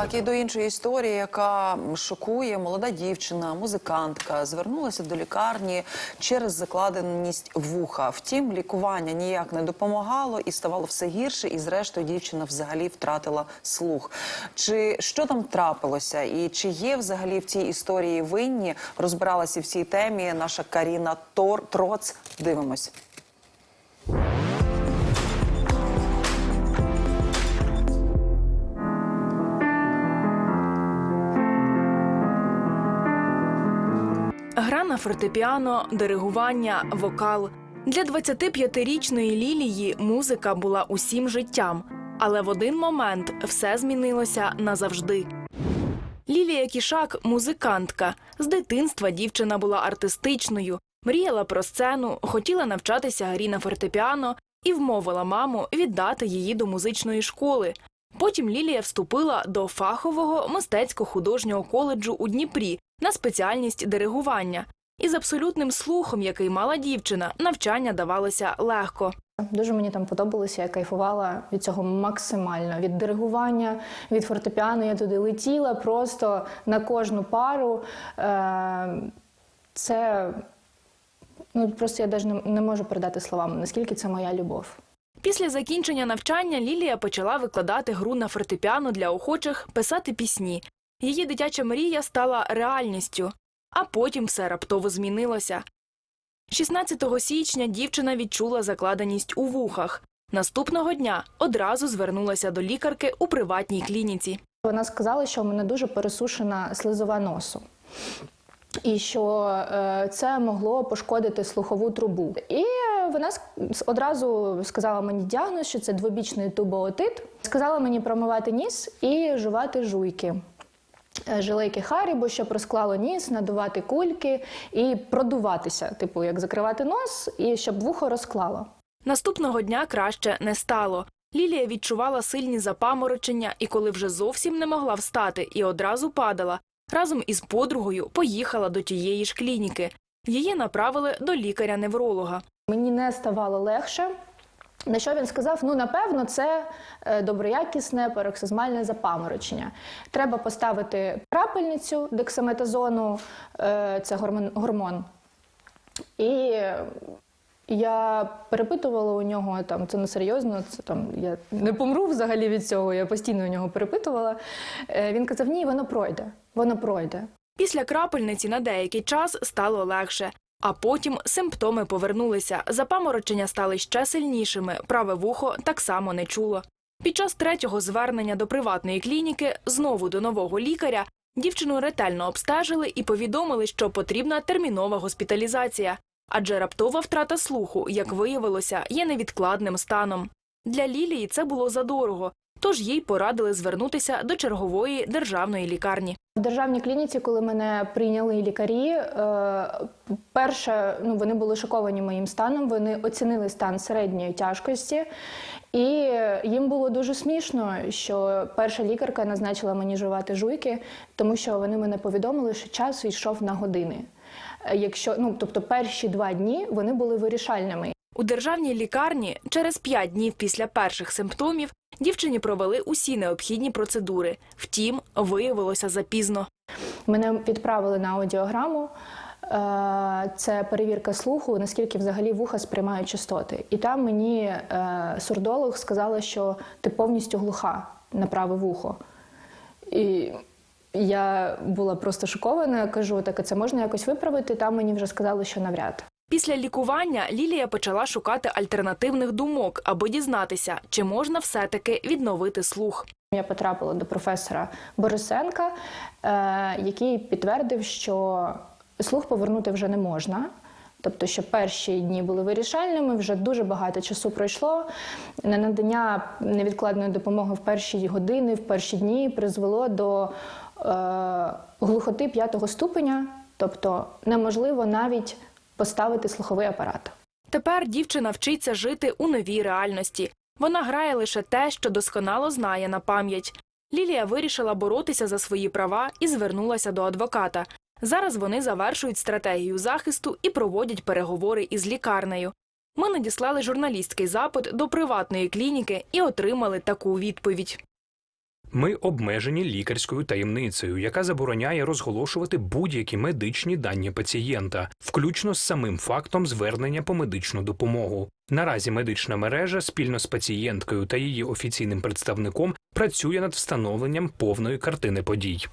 Так, і до іншої історії, яка шокує молода дівчина, музикантка, звернулася до лікарні через закладеність вуха. Втім, лікування ніяк не допомагало і ставало все гірше. І зрештою дівчина взагалі втратила слух. Чи що там трапилося, і чи є взагалі в цій історії винні? Розбиралася в цій темі наша Каріна Тор Троц. Дивимось. Фортепіано, диригування, вокал. Для 25-річної Лілії музика була усім життям, але в один момент все змінилося назавжди. Лілія Кішак музикантка. З дитинства дівчина була артистичною, мріяла про сцену, хотіла навчатися грі на фортепіано і вмовила маму віддати її до музичної школи. Потім Лілія вступила до фахового мистецько-художнього коледжу у Дніпрі на спеціальність диригування. І з абсолютним слухом, який мала дівчина, навчання давалося легко. Дуже мені там подобалося, я кайфувала від цього максимально. Від диригування, від фортепіано я туди летіла просто на кожну пару. Е, Це ну, просто я навіть не можу передати словами, наскільки це моя любов. Після закінчення навчання Лілія почала викладати гру на фортепіано для охочих, писати пісні. Її дитяча мрія стала реальністю, а потім все раптово змінилося. 16 січня дівчина відчула закладеність у вухах. Наступного дня одразу звернулася до лікарки у приватній клініці. Вона сказала, що в мене дуже пересушена слизова носу. І що е, це могло пошкодити слухову трубу. І вона одразу сказала мені діагноз, що це двобічний тубоотит. Сказала мені промивати ніс і жувати жуйки. Е, Жилейки Харібо, щоб розклало ніс, надувати кульки і продуватися, типу як закривати нос, і щоб вухо розклало. Наступного дня краще не стало. Лілія відчувала сильні запаморочення і коли вже зовсім не могла встати і одразу падала, разом із подругою поїхала до тієї ж клініки. Її направили до лікаря-невролога. Мені не ставало легше. На що він сказав? Ну, напевно, це е, доброякісне пароксизмальне запаморочення. Треба поставити крапельницю дексаметазону, е, це гормон. гормон. І я перепитувала у нього там, це не серйозно, це там я не помру взагалі від цього. Я постійно у нього перепитувала. Е, Він казав: ні, воно пройде, воно пройде. Після крапельниці на деякий час стало легше, а потім симптоми повернулися. Запаморочення стали ще сильнішими. Праве вухо так само не чуло. Під час третього звернення до приватної клініки знову до нового лікаря дівчину ретельно обстежили і повідомили, що потрібна термінова госпіталізація, адже раптова втрата слуху, як виявилося, є невідкладним станом. Для Лілії це було задорого, тож їй порадили звернутися до чергової державної лікарні. В державній клініці, коли мене прийняли лікарі, е, перше, ну вони були шоковані моїм станом. Вони оцінили стан середньої тяжкості, і їм було дуже смішно, що перша лікарка назначила мені жувати жуйки, тому що вони мене повідомили, що час йшов на години. Е, Якщо ну тобто перші два дні вони були вирішальними. У державній лікарні через п'ять днів після перших симптомів дівчині провели усі необхідні процедури. Втім, виявилося запізно. Мене відправили на аудіограму. Е, Це перевірка слуху, наскільки взагалі вуха сприймають частоти. І там мені е, сурдолог сказала, що ти повністю глуха на праве вухо. І я була просто шокована. Кажу, так це можна якось виправити. Там мені вже сказали, що навряд. Після лікування Лілія почала шукати альтернативних думок, аби дізнатися, чи можна все-таки відновити слух. Я потрапила до професора Борисенка, е, який підтвердив, що слух повернути вже не можна. Тобто, що перші дні були вирішальними, вже дуже багато часу пройшло. Ненадання невідкладної допомоги в перші години, в перші дні призвело до е, глухоти п'ятого ступеня, тобто неможливо навіть поставити слуховий апарат. Тепер дівчина вчиться жити у новій реальності. Вона грає лише те, що досконало знає на пам'ять. Лілія вирішила боротися за свої права і звернулася до адвоката. Зараз вони завершують стратегію захисту і проводять переговори із лікарнею. Ми надіслали журналістський запит до приватної клініки і отримали таку відповідь. Ми обмежені лікарською таємницею, яка забороняє розголошувати будь-які медичні дані пацієнта, включно з самим фактом звернення по медичну допомогу. Наразі медична мережа спільно з пацієнткою та її офіційним представником працює над встановленням повної картини подій.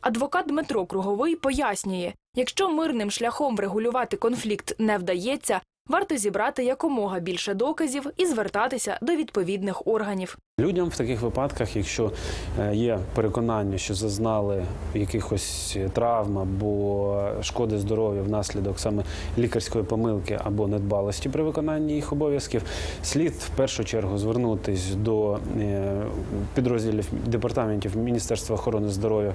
Адвокат Дмитро Круговий пояснює, якщо мирним шляхом врегулювати конфлікт не вдається, варто зібрати якомога більше доказів і звертатися до відповідних органів. Людям в таких випадках, якщо е, є переконання, що зазнали якихось травм або шкоди здоров'я внаслідок саме лікарської помилки або недбалості при виконанні їх обов'язків, слід в першу чергу звернутись до е, підрозділів департаментів Міністерства охорони здоров'я,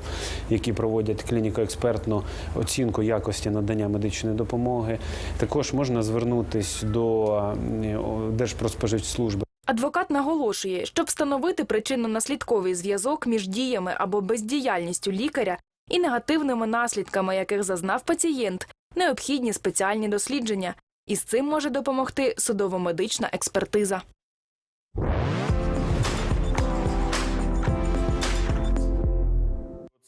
які проводять клініко-експертну оцінку якості надання медичної допомоги. Також можна звернутись до е, Держпродспоживслужби. Адвокат наголошує, щоб встановити причинно-наслідковий зв'язок між діями або бездіяльністю лікаря і негативними наслідками, яких зазнав пацієнт, необхідні спеціальні дослідження. І з цим може допомогти судово-медична експертиза.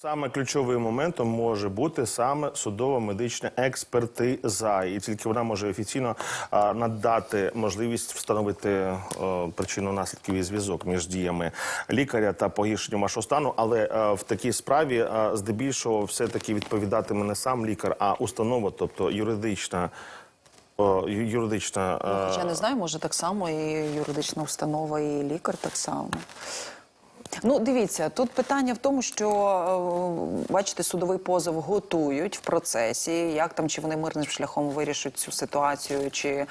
Саме ключовим моментом може бути саме судово-медична експертиза, і тільки вона може офіційно а, надати можливість встановити причину наслідків і зв'язок між діями лікаря та погіршенням вашого стану. Але е, в такій справі е, здебільшого все таки відповідатиме не сам лікар, а установа, тобто юридична. о, Юридична е, Хоча не знаю, може так само і юридична установа, і лікар так само. Ну, дивіться, тут питання в тому, що е, бачите, судовий позов готують в процесі. Як там чи вони мирним шляхом вирішать цю ситуацію, чи е,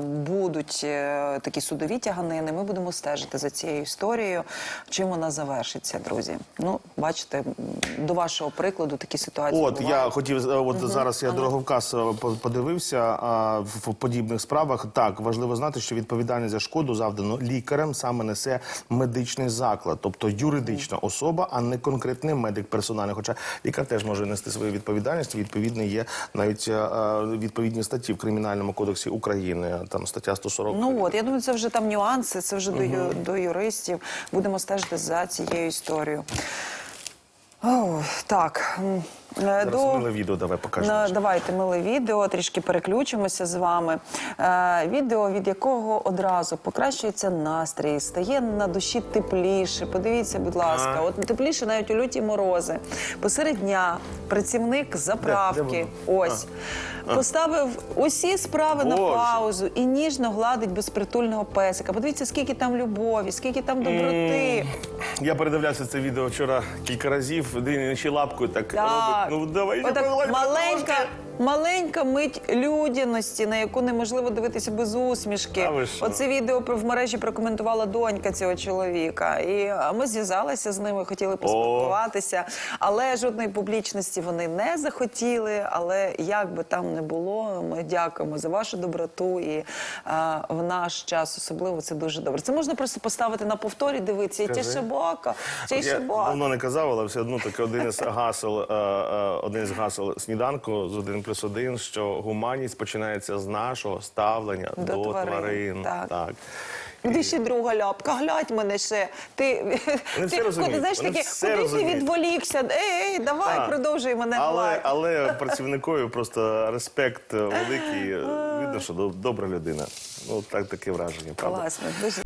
будуть е, такі судові тяганини. Ми будемо стежити за цією історією. Чим вона завершиться, друзі? Ну, бачите, до вашого прикладу такі ситуації. От бувають. я хотів от зараз. Я дороговказ по- подивився а, в в подібних справах. Так важливо знати, що відповідальність за шкоду завдану лікарем саме несе медичний заклад, тобто юридична особа, а не конкретний медик персональний. Хоча лікар теж може нести свою відповідальність. Відповідно, є навіть е, відповідні статті в кримінальному кодексі України. Там стаття 140. Ну от я думаю, це вже там нюанси, це вже до, до юристів. Будемо стежити за цією історією. О, так. Е, Зараз до... миле відео давай покажемо. Давайте миле відео, трішки переключимося з вами. Е, відео, від якого одразу покращується настрій, стає на душі тепліше. Подивіться, будь ласка, А. от тепліше навіть у люті морози. Посеред дня працівник заправки, де ось поставив усі справи на паузу і ніжно гладить безпритульного песика. Подивіться, скільки там любові, скільки там доброти. Я передивлявся це відео вчора кілька разів. День лапкою так, робить. Ну давай Отак маленька. Маленька мить людяності, на яку неможливо дивитися без усмішки. Ви що? Оце відео в мережі прокоментувала донька цього чоловіка. І ми зв'язалися з ними, хотіли поспілкуватися, але жодної публічності вони не захотіли. Але як би там не було, ми дякуємо за вашу доброту. І а, в наш час особливо це дуже добре. Це можна просто поставити на повторі, дивитися. І ті Скажи. шибака, ті Я давно не казав, але все одно таке один із гасел, е, е, один із гасел сніданку з один плюс один, що гуманність починається з нашого ставлення До до, тварин, тварин. так. Іди ще друга ляпка, глядь мене ще. Ти, Вони все ти розуміють, куди, знаєш, вони такі, все куди ти розуміють. відволікся? Ей, ей, давай, Так. продовжуй мене Але, але працівникові просто респект великий. Видно, що добра людина. Ну так таке враження. Правда? Класно, дуже